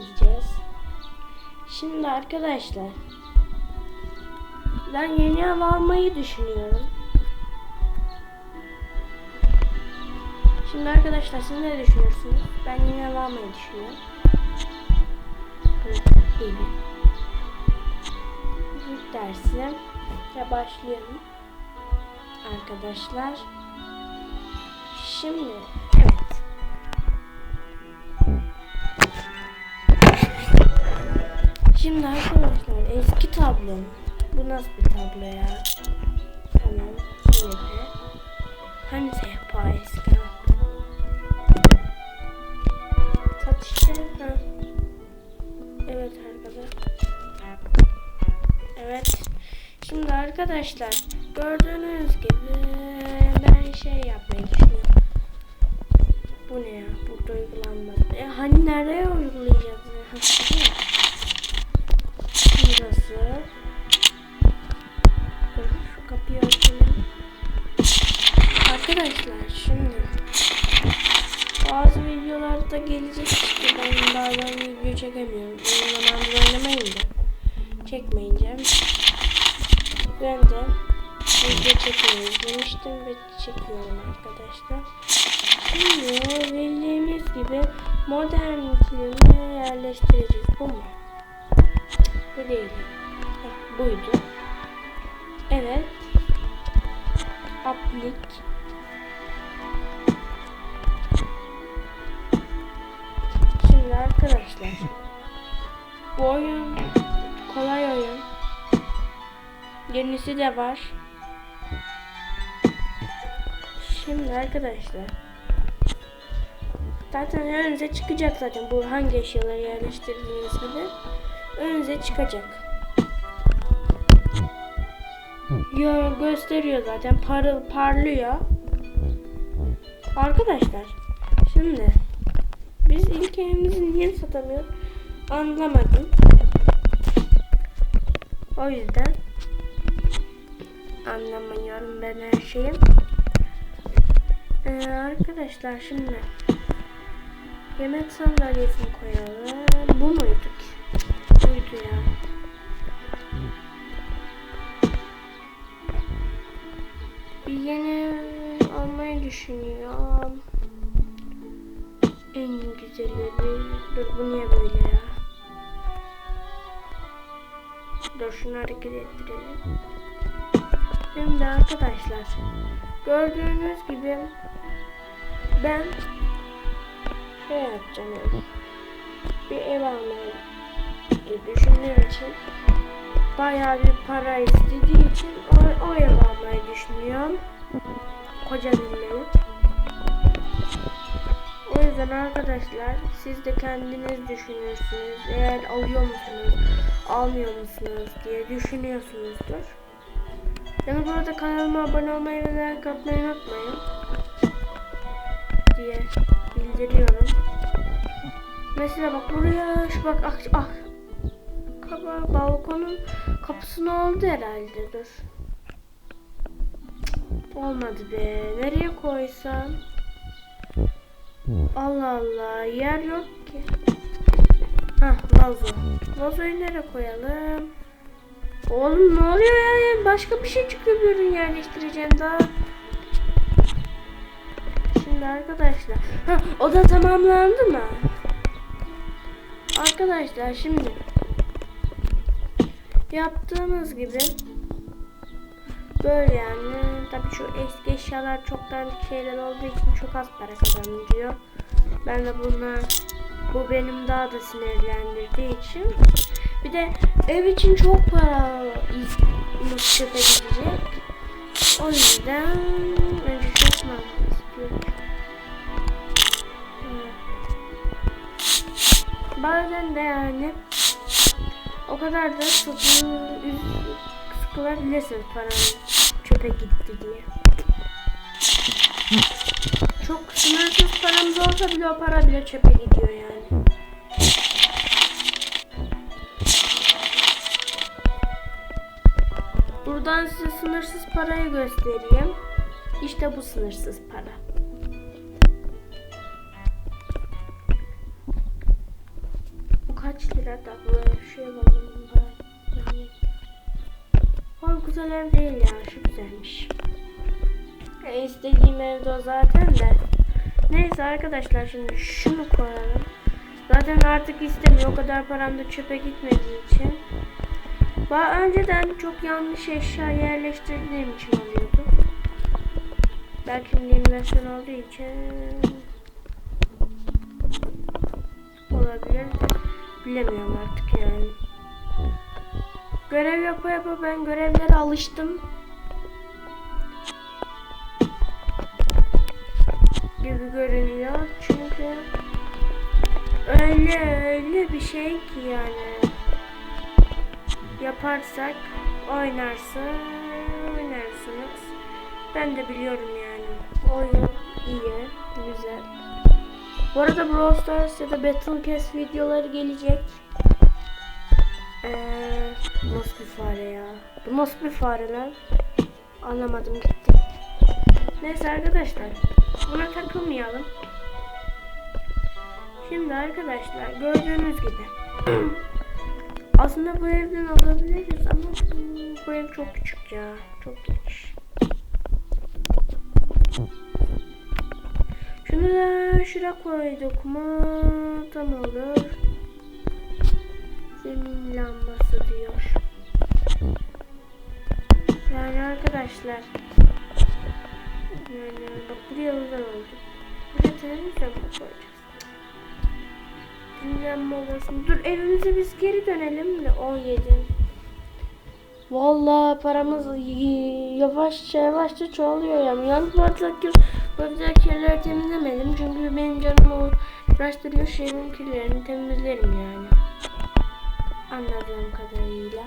gideceğiz. Şimdi arkadaşlar ben yeni ev almayı düşünüyorum. Şimdi arkadaşlar siz ne düşünüyorsunuz? Ben yeni ev almayı düşünüyorum. Gibi. İlk dersim ve başlayalım. Arkadaşlar. Şimdi Şimdi arkadaşlar eski tablom. Bu nasıl bir tablo ya? Tamam. Şöyle. Hani sehpa eski? Tat. Ha. Evet arkadaşlar. Evet. Şimdi arkadaşlar gördüğünüz gibi ben şey yapmayı düşünüyorum. Ben video çekemiyorum. Uzun zamandır oynamayınca çekmeyince ben de video çekmeyi izlemiştim ve çekiyorum arkadaşlar. Şimdi bildiğimiz gibi modern filmi yerleştireceğiz. Bu mu? Bu değil. Heh, buydu. Evet. Aplik. Arkadaşlar. Bu oyun kolay oyun. Yenisi de var. Şimdi arkadaşlar. Zaten önünüze çıkacak zaten bu hangi eşyaları yerleştirdiğiniz gibi. Önünüze çıkacak. Ya gösteriyor zaten parıl parlıyor. Arkadaşlar şimdi evimizi niye satamıyoruz anlamadım. O yüzden anlamıyorum ben her şeyi. Ee, arkadaşlar şimdi yemek sandalyesini koyalım. Bu muydu ki? Buydu ya. Bir yeni almayı düşünüyorum. En güzelleri. Dur bu niye böyle ya? Dur şunu hareket ettirelim. Şimdi arkadaşlar gördüğünüz gibi ben şey yapacağım yani. Bir ev almayı düşündüğüm için bayağı bir para istediği için o, o ev almayı düşünüyorum. Koca. O yüzden arkadaşlar siz de kendiniz düşünürsünüz. Eğer alıyor musunuz, almıyor musunuz diye düşünüyorsunuzdur. Yani burada kanalıma abone olmayı ve like atmayı unutmayın. Diye bildiriyorum. Mesela bak buraya şu bak ah, ah. Kaba, balkonun kapısını oldu herhalde dur. Olmadı be. Nereye koysam? Allah Allah yer yok ki. Hah vazo. Vazoyu nereye koyalım? Oğlum ne oluyor ya? Başka bir şey çıkıyor bir ürün yerleştireceğim daha. Şimdi arkadaşlar. Ha, o da tamamlandı mı? Arkadaşlar şimdi yaptığımız gibi böyle yani tabii şu eski eşyalar çoktan şeyler olduğu için çok az para kazanılıyor. Ben de bunlar bu benim daha da sinirlendirdiği için bir de ev için çok para çöpe gidecek. O yüzden önce. Evet. Bazen de yani o kadar da sıkı, sıkılabilirsiniz paranın çöpe gitti diye. Çok sınırsız paramız olsa bile o para bile çöpe gidiyor yani. Buradan size sınırsız parayı göstereyim. İşte bu sınırsız para. O güzel ev değil ya şu güzelmiş. E, istediğim evde o zaten de. Neyse arkadaşlar şimdi şunu koyalım. Zaten artık istemiyor o kadar param da çöpe gitmediği için. Daha önceden çok yanlış eşya yerleştirdiğim için oluyordu. Belki yeni versiyon olduğu için olabilir. Bilemiyorum artık yani. Görev yapa yapa ben görevlere alıştım. Gibi görünüyor. Çünkü öyle öyle bir şey ki yani. Yaparsak oynarsın, oynarsınız. Ben de biliyorum yani. Oyun iyi, güzel. Bu arada Brawl Stars ya da Battle Cast videoları gelecek. Ee, nasıl bir fare ya? Bu nasıl bir fare lan? Anlamadım gitti. Neyse arkadaşlar. Buna takılmayalım. Şimdi arkadaşlar gördüğünüz gibi. Aslında bu evden alabiliriz ama bu- ev çok küçük ya. Çok geniş. Şunu da şuraya koyduk mu tam olur. Zemin lambası diyor. Yani arkadaşlar. Yani bak buraya güzel oldu. Buraya televizyon mu koyacağız? Dinlenme odasını. Dur evimize biz geri dönelim de 17. Vallahi paramız yavaşça yavaşça çoğalıyor yani. Yalnız bu aradaki, bu aradaki kirleri temizlemedim. Çünkü benim canımı uğraştırıyor. Şeyimin kirlerini temizlerim yani. Anladığım kadarıyla.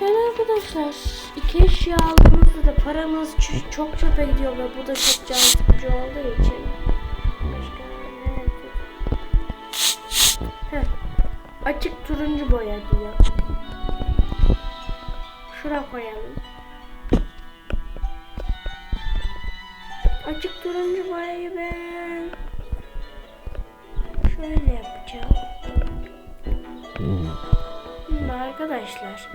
Yani arkadaşlar iki eşya aldığımızda da paramız çok çöpe gidiyor ve bu da çok can sıkıcı olduğu için. Heh. Açık turuncu boya diyor. Şura koyalım. Açık turuncu boyayı ben şöyle yapacağım. Şimdi arkadaşlar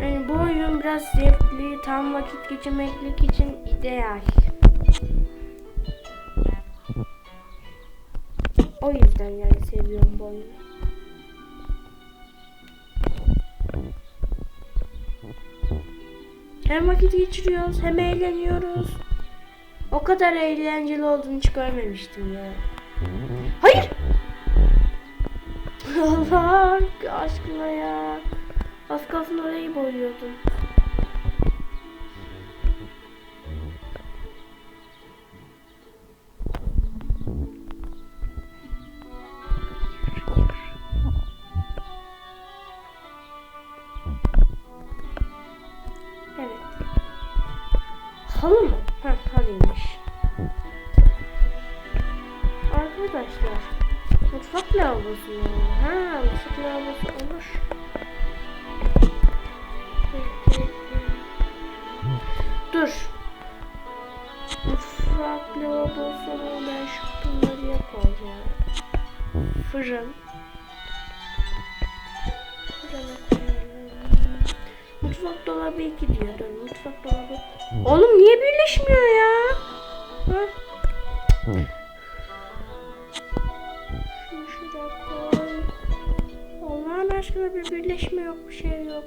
yani bu oyun biraz zevkli, tam vakit geçirmeklik için ideal. O yüzden yani seviyorum bu oyunu. Hem vakit geçiriyoruz hem eğleniyoruz. O kadar eğlenceli olduğunu hiç görmemiştim ya. Allah aşkına ya. Az kalsın orayı boyuyordum. Fırın. Mutfak dolabı iki diyor. Dur mutfak dolabı. Oğlum niye birleşmiyor ya? Ha? Şunu şuraya koy. Allah'ın aşkına bir birleşme yok bir şey yok.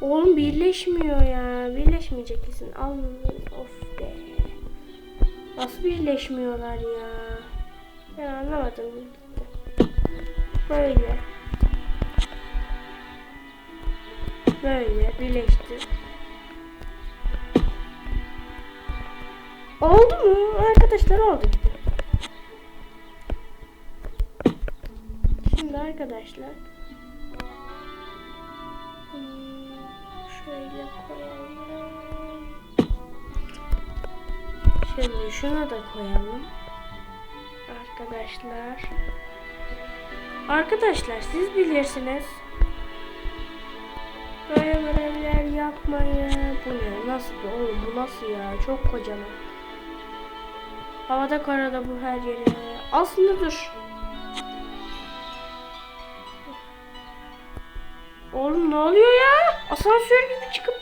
Oğlum birleşmiyor ya. Birleşmeyecek kesin. Al. Of be. Nasıl birleşmiyorlar ya? Ya anlamadım. Böyle. Böyle birleştir. Oldu mu? Arkadaşlar oldu gibi. Şimdi arkadaşlar Şimdi şuna da koyalım. Arkadaşlar. Arkadaşlar siz bilirsiniz. Böyle görevler yapmayın. Bu ne? Nasıl bu oğlum? Bu nasıl ya? Çok kocaman. Havada karada bu her yere. Aslında dur. Oğlum ne oluyor ya? Asansör gibi çıkıp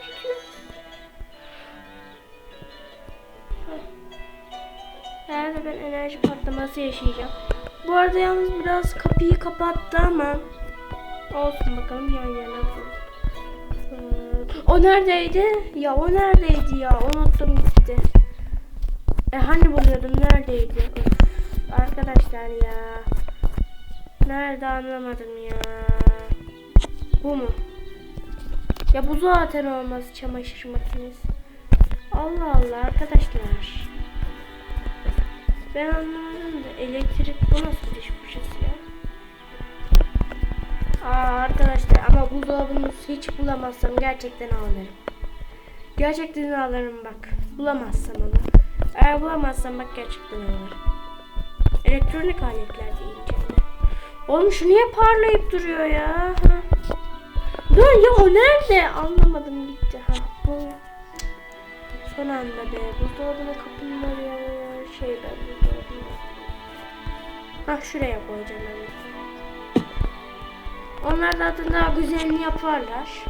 ben enerji patlaması yaşayacağım. Bu arada yalnız biraz kapıyı kapattı ama olsun bakalım yan yana. Ee, O neredeydi? Ya o neredeydi ya? Unuttum gitti. E hani buluyordum neredeydi? Arkadaşlar ya. Nerede anlamadım ya. Bu mu? Ya bu zaten olmaz çamaşır makinesi. Allah Allah arkadaşlar. Ben anlamadım da elektrik bu nasıl diş fırçası ya? Aa arkadaşlar ama buzdolabını hiç bulamazsam gerçekten ağlarım. Gerçekten ağlarım bak. Bulamazsam ama. Eğer bulamazsam bak gerçekten ağlarım. Elektronik aletler de. Oğlum şu niye parlayıp duruyor ya? Ha. Dur ya o nerede? Anlamadım gitti. Ha bu. Son anda be. Buzdolabına kapının oraya şey ben Ha şuraya koyacağım ben. Onlar zaten daha güzelini yaparlar.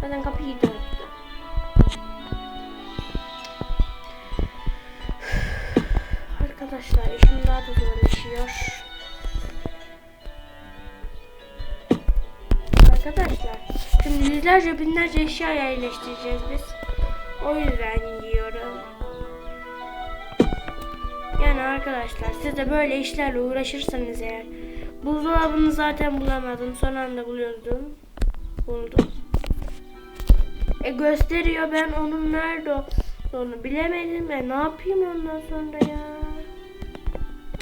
Zaten kapıyı da örttü. Arkadaşlar işim daha da zorlaşıyor. Arkadaşlar şimdi yüzlerce binlerce eşya yerleştireceğiz biz. O yüzden diyorum. Arkadaşlar siz de böyle işlerle uğraşırsanız eğer buzdolabını zaten bulamadım. Son anda buluyordum. Buldum. E gösteriyor ben onun nerede olduğunu bilemedim. E ne yapayım ondan sonra ya?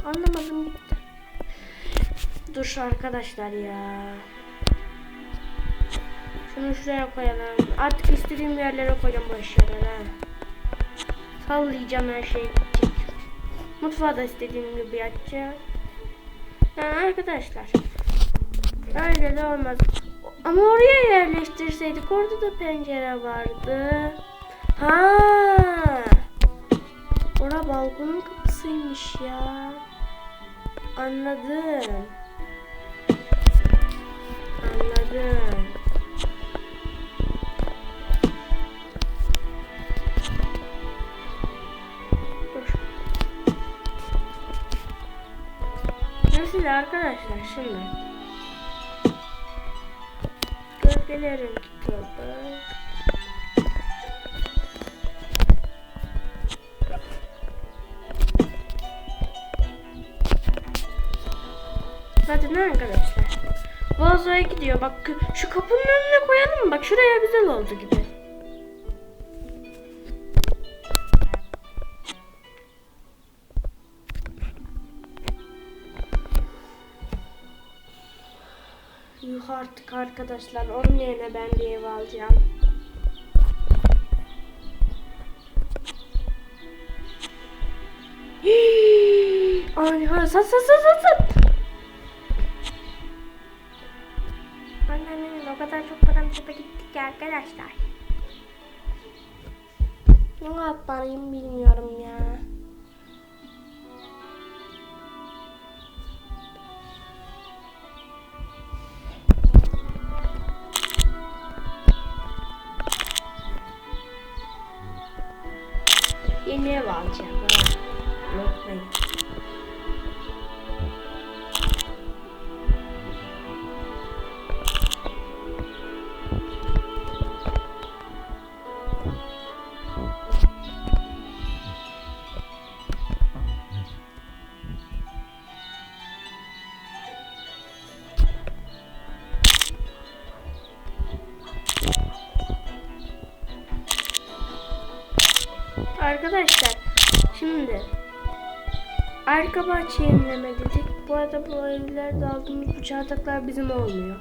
Anlamadım. Dur arkadaşlar ya. Şunu şuraya koyalım. Artık istediğim yerlere koyacağım bu eşyaları. Sallayacağım her şey gidecek. Mutfağı da istediğim gibi yapacağım. Yani arkadaşlar. Öyle de olmaz. Ama oraya yerleştirseydik orada da pencere vardı. Ha. Ora balkonun kapısıymış ya. Anladım. Anladım. Nasıl arkadaşlar şimdi? Gölgelerin kitabı. Zaten arkadaşlar. Vazoya gidiyor. Bak şu kapının önüne koyalım? Bak şuraya güzel oldu gibi. Yuh artık arkadaşlar. Onun yerine ben bir ev alacağım. Ay, ha, sat sat sat sat. Annemin o kadar çok param çöpe gitti ki arkadaşlar. Ne yapmalıyım bilmiyorum Arkadaşlar şimdi arka bahçe yenileme dedik. Bu arada bu evlerde aldığımız bu çardaklar bizim olmuyor.